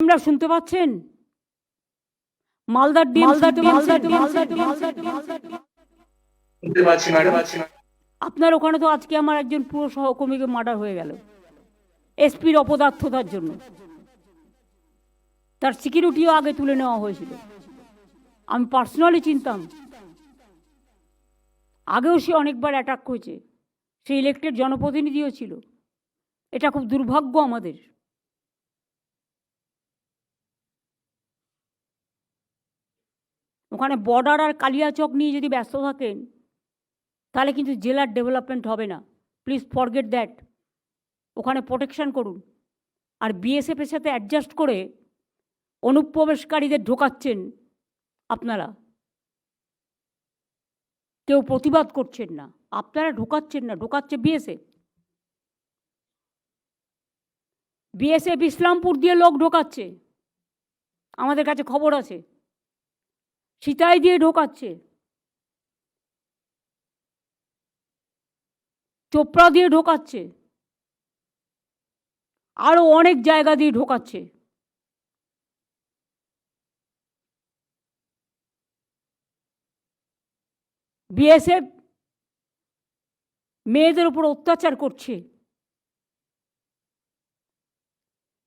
আমরা শুনতে পাচ্ছেন? মালদার ডিম মালদার মালদার শুনতে পাচ্ছি ম্যাডাম। আপনার ওখানে তো আজকে আমার একজন পুরো সহকর্মীকে মার্ডার হয়ে গেল। এসপির অপদার্থতার জন্য। তার সিকিউরিটিও আগে তুলে নেওয়া হয়েছিল। আমি পার্সোনালি চিনতাম। আগেও সে অনেকবার অ্যাটাক করেছে। সে ইলেক্টেড জনপ্রতিনিধিও ছিল। এটা খুব দুর্ভাগ্য আমাদের। ওখানে বর্ডার আর কালিয়াচক নিয়ে যদি ব্যস্ত থাকেন, তাহলে কিন্তু জেলার ডেভেলপমেন্ট হবে না। প্লিজ ফরগেট দ্যাট ওখানে প্রোটেকশন করুন। আর বিএসএফের সাথে অ্যাডজাস্ট করে অনুপ্রবেশকারীদের ঢোকাচ্ছেন আপনারা। কেউ প্রতিবাদ করছেন না। আপনারা ঢোকাচ্ছেন না, ঢোকাচ্ছে বিএসএফ বিএসএফ ইসলামপুর দিয়ে লোক ঢোকাচ্ছে। আমাদের কাছে খবর আছে। সিতাই দিয়ে ঢোকাচ্ছে। চোপড়া দিয়ে ঢোকাচ্ছে। আরও অনেক জায়গা দিয়ে ঢোকাচ্ছে। বিএসএফ মেয়েদের উপর অত্যাচার করছে।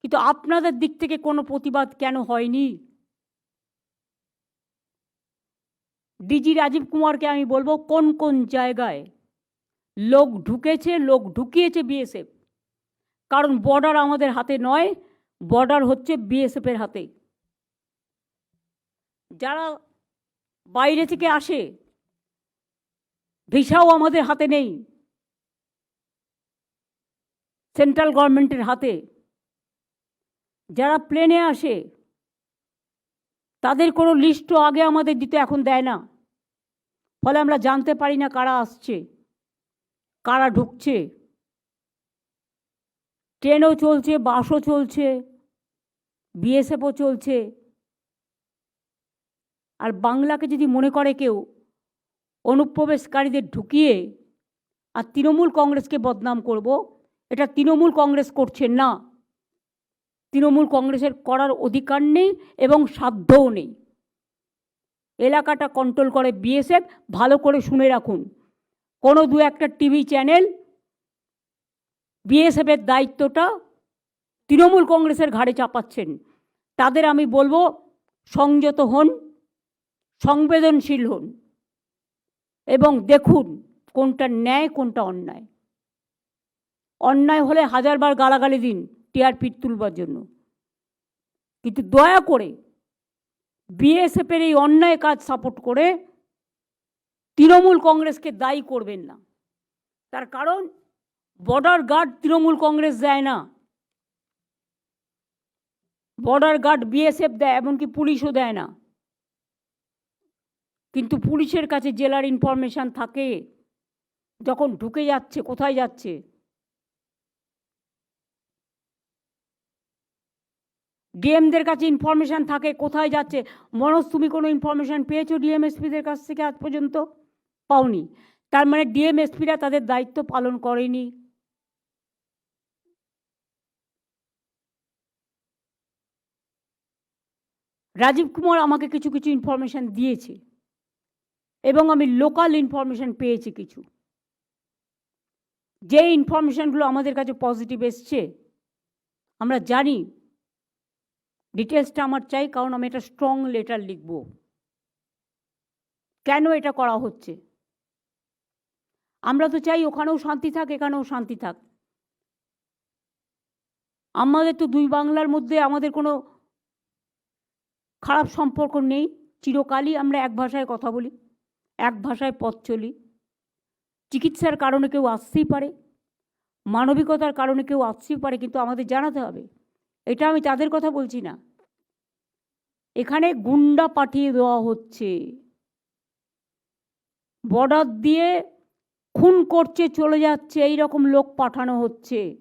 কিন্তু আপনাদের দিক থেকে কোনো প্রতিবাদ কেন হয়নি? ডিজি রাজীব কুমারকে আমি বলব, কোন কোন জায়গায় লোক ঢুকেছে, লোক ঢুকিয়েছে বিএসএফ কারণ বর্ডার আমাদের হাতে নয় বর্ডার হচ্ছে বিএসএফের হাতে। যারা বাইরে থেকে আসে, ভিসাও আমাদের হাতে নেই। সেন্ট্রাল গভর্নমেন্টের হাতে। যারা প্লেনে আসে, তাদের কোনো লিস্টও আগে আমাদের দিতে এখন দেয় না। ফলে আমরা জানতে পারি না কারা আসছে, কারা ঢুকছে। ট্রেনও চলছে, বাসও চলছে, বিএসএফও চলছে। আর বাংলাকে যদি মনে করে কেউ, অনুপ্রবেশকারীদের ঢুকিয়ে আর তৃণমূল কংগ্রেসকে বদনাম করব, এটা তৃণমূল কংগ্রেস করছে না। তৃণমূল কংগ্রেসের করার অধিকার নেই এবং সাধ্যও নেই। এলাকাটা কন্ট্রোল করে বিএসএফ ভালো করে শুনে রাখুন। কোনো দু একটা টিভি চ্যানেল বিএসএফের দায়িত্বটা তৃণমূল কংগ্রেসের ঘাড়ে চাপাচ্ছেন। তাদের আমি বলব, সংযত হন, সংবেদনশীল হন এবং দেখুন কোনটা ন্যায়, কোনটা অন্যায়। অন্যায় হলে হাজারবার গালাগালি দিন টিআরপি তুলবার জন্য। কিন্তু দয়া করে বিএসএফের এই অন্যায় কাজ সাপোর্ট করে তৃণমূল কংগ্রেসকে দায়ী করবেন না। তার কারণ বর্ডার গার্ড তৃণমূল কংগ্রেস দেয় না। বর্ডার গার্ড বিএসএফ দেয়, এমনকি পুলিশও দেয় না। কিন্তু পুলিশের কাছে জেলার ইনফরমেশান থাকে, যখন ঢুকে যাচ্ছে, কোথায় যাচ্ছে ডিএমদের কাছে ইনফরমেশান থাকে, কোথায় যাচ্ছে? মনোজ, তুমি কোনো ইনফরমেশান পেয়েছ ডিএমএসপিদের কাছ থেকে আজ পর্যন্ত? পাওনি। তার মানে ডিএমএসপিরা তাদের দায়িত্ব পালন করেনি। রাজীব কুমার আমাকে কিছু কিছু ইনফরমেশান দিয়েছে এবং আমি লোকাল ইনফরমেশান পেয়েছি কিছু। যে ইনফরমেশানগুলো আমাদের কাছে পজিটিভ এসছে, আমরা জানি ডিটেলসটা আমার চাই, কারণ আমি একটা স্ট্রং লেটার লিখব। কেন এটা করা হচ্ছে? আমরা তো চাই ওখানেও শান্তি থাক, এখানেও শান্তি থাক। আমাদের তো দুই বাংলার মধ্যে আমাদের কোনো খারাপ সম্পর্ক নেই। চিরকালই আমরা এক ভাষায় কথা বলি, এক ভাষায় পথ চলি। চিকিৎসার কারণে কেউ আসতেই পারে, মানবিকতার কারণে কেউ আসতেই পারে, কিন্তু আমাদের জানাতে হবে। এটা আমি তাদের কথা বলছি না। এখানে গুন্ডা পাঠিয়ে দেওয়া হচ্ছে। বর্ডার দিয়ে খুন করছে, চলে যাচ্ছে এই রকম লোক পাঠানো হচ্ছে।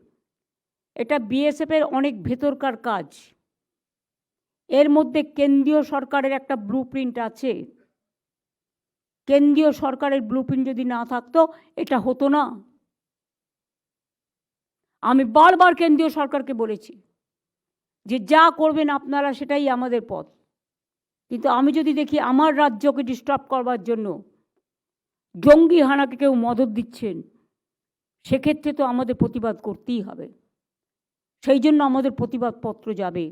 এটা বিএসএফের অনেক ভেতরকার কাজ। এর মধ্যে কেন্দ্রীয় সরকারের একটা ব্লু আছে। কেন্দ্রীয় সরকারের ব্লু যদি না থাকতো, এটা হতো না। আমি বারবার কেন্দ্রীয় সরকারকে বলেছি। যে যা করবেন আপনারা সেটাই আমাদের পথ। কিন্তু আমি যদি দেখি আমার রাজ্যকে ডিস্টার্ব করবার জন্য জঙ্গি হানাকে কেউ মদত দিচ্ছেন, সেক্ষেত্রে তো আমাদের প্রতিবাদ করতেই হবে। সেই জন্য আমাদের প্রতিবাদপত্র যাবে।